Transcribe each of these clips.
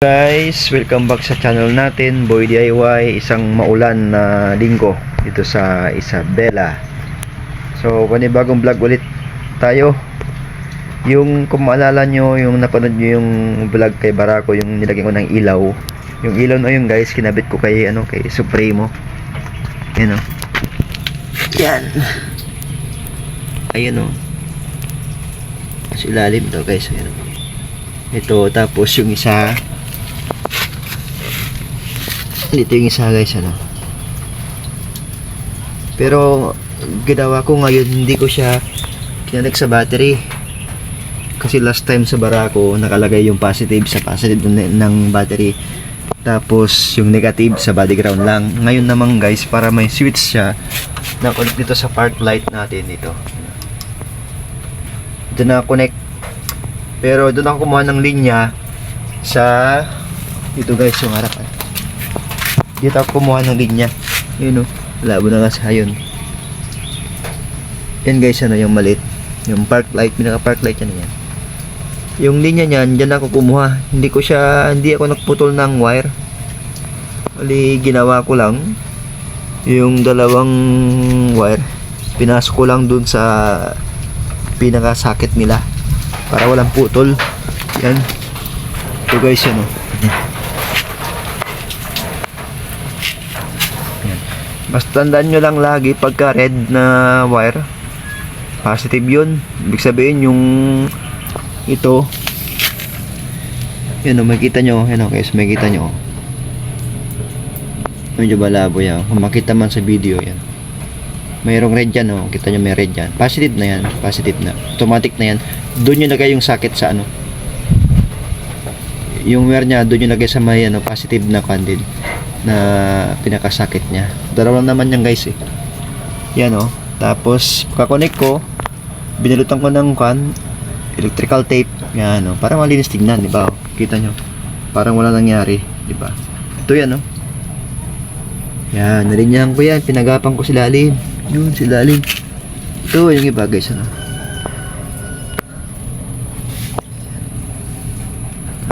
Guys, welcome back sa channel natin, Boy DIY, isang maulan na linggo dito sa Isabela. So, panibagong vlog ulit tayo. Yung kung maalala nyo, yung napanood nyo yung vlog kay Barako, yung nilagyan ko ng ilaw. Yung ilaw na yun guys, kinabit ko kay, ano, kay Supremo. Yan o. Yan. Ayun o. Sa ilalim to guys, ayan o. Ito, tapos yung isa, dito yung isa guys ano. Pero ginawa ko ngayon hindi ko siya kinalik sa battery. Kasi last time sa Barako nakalagay yung positive sa positive ng, battery. Tapos yung negative sa body ground lang. Ngayon naman guys para may switch siya na connect dito sa park light natin dito. Ito na connect. Pero doon ako kumuha ng linya sa dito guys yung harapan dito ako kumuha ng linya. Yun o labo na sa yun yan guys ano yung maliit. Yung park light pinaka park light yan yan. Yung linya niyan dyan ako kumuha. Hindi ko siya hindi ako nagputol ng wire. Ali ginawa ko lang yung dalawang wire. Pinasok ko lang dun sa pinaka socket nila para walang putol. Yan. Ito guys yan o Basta tandaan nyo lang lagi pagka red na wire. Positive yun. Ibig sabihin yung ito. Yun o makita nyo. Yun o guys makita nyo. Medyo malabo yan. Kung makita man sa video yan. Mayroong red yan o. Kita nyo may red yan positive na yan. Positive na. Automatic na yan. Doon nyo lagay yung socket sa ano. Yung wire nya doon nyo lagay sa may ano, positive na candle na pinakasakit niya. Dalawa naman yan guys eh. Yan oh. Tapos pagka-connect ko, binalutan ko ng kan electrical tape. Yan oh. Para malinis tignan, di ba? Oh, kita nyo. Parang wala nangyari, di ba? Ito yan oh. Yan, nalinyahan ko yan. Pinagapan ko si lalim. Yun, si lalim. Ito, yung iba guys ano.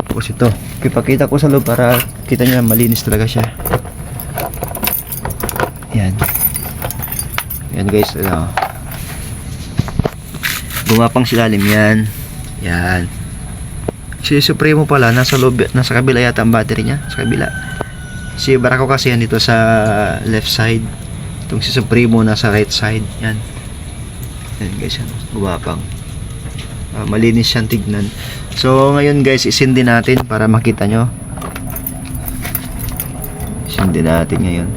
Tapos ito. Ipakita ko sa loob para kita niya malinis talaga siya. Yan. Yan guys. Ano. Gumapang silalim yan. Yan. Si Supremo pala, nasa loob, nasa kabila yata ang battery niya. Sa kabila. Si Barako kasi yan dito sa left side. Itong si Supremo nasa right side. Yan. Yan guys. Yan. Gumapang. Ah, malinis siyang tignan. So, ngayon guys, isindi natin para makita nyo. Isindi natin ngayon.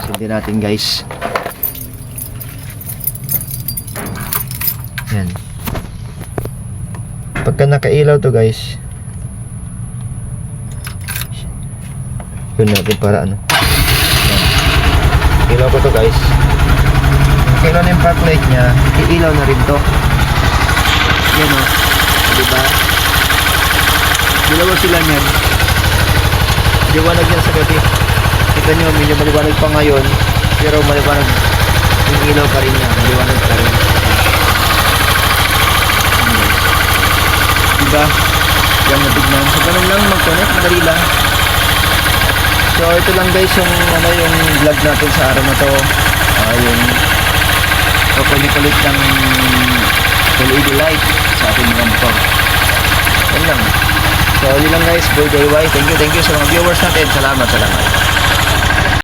Isindi natin guys. Yan. Pagka nakailaw to guys. Yun natin para ano. Ilaw ko to guys kailan yung park light niya, iilaw na rin to. Yan o. Diba? Dalawa sila niyan. Liwanag yan sa gabi. Kita nyo, medyo maliwanag pa ngayon. Pero maliwanag yung ilaw pa rin niya. Maliwanag pa rin. Diba? Yan natignan. So, ganun lang mag-connect. Madali lang. So, ito lang guys yung, ano, yung vlog natin sa araw na to. Yung papalit-palit ng LED light sa ating mga motor. Yan lang. So, yun lang guys. Boy DIY. Thank you, thank you sa mga viewers natin. Salamat, salamat.